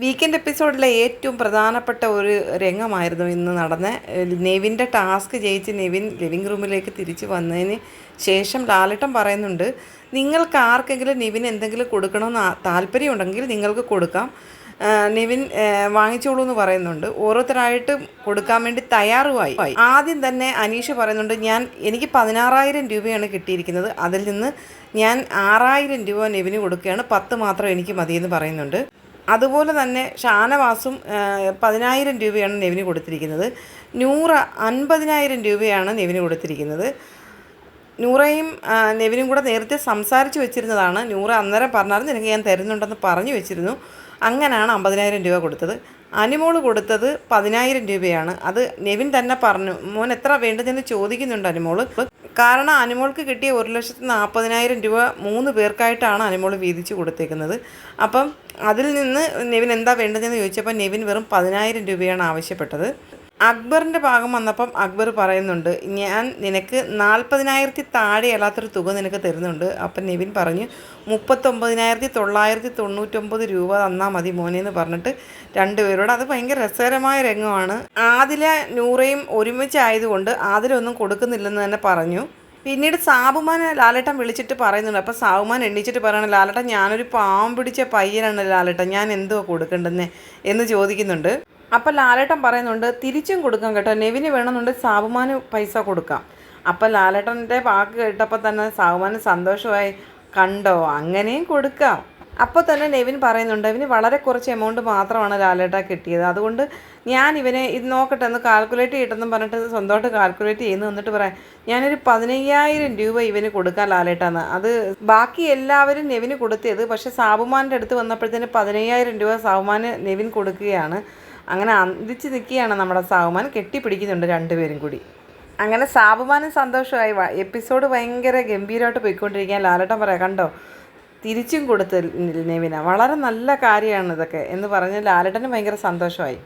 Weekend എപ്പിസോഡിലെ ഏറ്റവും പ്രധാനപ്പെട്ട ഒരു രംഗമായിരുന്നു ഇന്ന് നടന്ന നെവിന്റെ ടാസ്ക് ജയിച്ച് നെവിൻ ലിവിംഗ് റൂമിലേക്ക് തിരിച്ചു വന്നതിന് ശേഷം ലാലിട്ടം പറയുന്നുണ്ട് നിങ്ങൾക്ക് ആർക്കെങ്കിലും നെവിൻ എന്തെങ്കിലും കൊടുക്കണമെന്ന് താല്പര്യമുണ്ടെങ്കിൽ നിങ്ങൾക്ക് കൊടുക്കാം. നെവിൻ വാങ്ങിച്ചോളൂ എന്ന് പറയുന്നുണ്ട്. ഓരോരുത്തരായിട്ട് കൊടുക്കാൻ വേണ്ടി തയ്യാറുമായി. ആദ്യം തന്നെ അനീഷ് പറയുന്നുണ്ട് ഞാൻ എനിക്ക് പതിനാറായിരം രൂപയാണ് കിട്ടിയിരിക്കുന്നത്. അതിൽ നിന്ന് ഞാൻ ആറായിരം രൂപ നെവിന് കൊടുക്കുകയാണ്. പത്ത് മാത്രം എനിക്ക് മതിയെന്ന് പറയുന്നുണ്ട്. അതുപോലെ തന്നെ ഷാനവാസും പതിനായിരം രൂപയാണ് നെവിന് കൊടുത്തിരിക്കുന്നത്. നൂറ് അൻപതിനായിരം രൂപയാണ് നെവിന് കൊടുത്തിരിക്കുന്നത്. നൂറയും നെവിനും കൂടെ നേരത്തെ സംസാരിച്ച് വെച്ചിരുന്നതാണ്. നൂറ അന്നേരം പറഞ്ഞായിരുന്നു നിനക്ക് ഞാൻ തരുന്നുണ്ടെന്ന് പറഞ്ഞു വെച്ചിരുന്നു. അങ്ങനെയാണ് അമ്പതിനായിരം രൂപ കൊടുത്തത്. അനിമോൾ കൊടുത്തത് പതിനായിരം രൂപയാണ്. അത് നെവിൻ തന്നെ പറഞ്ഞു മോൻ എത്ര വേണ്ടതെന്ന് ചോദിക്കുന്നുണ്ട് അനുമോൾ. കാരണം അനുമോൾക്ക് കിട്ടിയ ഒരു ലക്ഷത്തി നാൽപ്പതിനായിരം രൂപ മൂന്ന് പേർക്കായിട്ടാണ് അനുമോൾ വീതിച്ചു കൊടുത്തേക്കുന്നത്. അപ്പം അതിൽ നിന്ന് നെവിൻ എന്താ വേണ്ടതെന്ന് ചോദിച്ചപ്പോൾ നെവിൻ വെറും പതിനായിരം രൂപയാണ് ആവശ്യപ്പെട്ടത്. അക്ബറിന്റെ ഭാഗം വന്നപ്പം അക്ബർ പറയുന്നുണ്ട് ഞാൻ നിനക്ക് നാൽപ്പതിനായിരത്തി താഴെ അല്ലാത്തൊരു തുക നിനക്ക് തരുന്നുണ്ട്. അപ്പം നിവിൻ പറഞ്ഞു മുപ്പത്തൊമ്പതിനായിരത്തി തൊള്ളായിരത്തി തൊണ്ണൂറ്റൊമ്പത് രൂപ തന്നാൽ മതി മോനെ എന്ന് പറഞ്ഞിട്ട് രണ്ടുപേരോട് അത് ഭയങ്കര രസകരമായ രംഗമാണ്. ആദില നൂറയും ഒരുമിച്ചായതുകൊണ്ട് ആദിലൊന്നും കൊടുക്കുന്നില്ലെന്ന് തന്നെ പറഞ്ഞു. പിന്നീട് സാബുമാൻ ലാലേട്ടൻ വിളിച്ചിട്ട് പറയുന്നുണ്ട് അപ്പോൾ സാബുമാൻ എണ്ണിച്ചിട്ട് പറയണം ലാലേട്ടൻ ഞാനൊരു പാവം പിടിച്ച പയ്യനാണ് ലാലേട്ടൻ ഞാൻ എന്തുവാ കൊടുക്കേണ്ടെന്ന്? എന്ന് ചോദിക്കുന്നുണ്ട്. അപ്പോൾ ലാലേട്ടൻ പറയുന്നുണ്ട് തിരിച്ചും കൊടുക്കാം കേട്ടോ. നെവിന് വേണമെന്നുണ്ടെങ്കിൽ സാബുമാന് പൈസ കൊടുക്കാം. അപ്പം ലാലേട്ടന്റെ വാക്ക് കേട്ടപ്പോൾ തന്നെ സാബുമാന് സന്തോഷമായി കണ്ടോ അങ്ങനെയും കൊടുക്കാം. അപ്പോൾ തന്നെ നെവിൻ പറയുന്നുണ്ട് ഇവന് വളരെ കുറച്ച് എമൗണ്ട് മാത്രമാണ് ലാലേട്ട കിട്ടിയത്. അതുകൊണ്ട് ഞാൻ ഇവനെ ഇത് നോക്കട്ടെ ഒന്ന് കാൽക്കുലേറ്റ് ചെയ്യട്ടെന്നും പറഞ്ഞിട്ട് സ്വന്തമായിട്ട് കാൽക്കുലേറ്റ് ചെയ്യുന്നു. എന്നിട്ട് പറയാം ഞാനൊരു പതിനയ്യായിരം രൂപ ഇവന് കൊടുക്കാൻ ലാലേട്ടാന്ന്. അത് ബാക്കി എല്ലാവരും നെവിന് കൊടുത്തത്. പക്ഷേ സാബുമാന്റെ അടുത്ത് വന്നപ്പോഴത്തേന് പതിനയ്യായിരം രൂപ സാബുമാന് നെവിൻ കൊടുക്കുകയാണ്. അങ്ങനെ അന്തിച്ച് നിൽക്കുകയാണ് നമ്മുടെ സാവുമാൻ. കെട്ടിപ്പിടിക്കുന്നുണ്ട് രണ്ടുപേരും കൂടി. അങ്ങനെ സാബുമാനും സന്തോഷമായി. എപ്പിസോഡ് ഭയങ്കര ഗംഭീരമായിട്ട് പോയിക്കൊണ്ടിരിക്കാൻ ലാലട്ടം പറയാം കണ്ടോ തിരിച്ചും കൊടുത്ത് നെവിന. വളരെ നല്ല കാര്യമാണ് ഇതൊക്കെ. എന്ന് പറഞ്ഞ് ലാലട്ടന് ഭയങ്കര സന്തോഷമായി.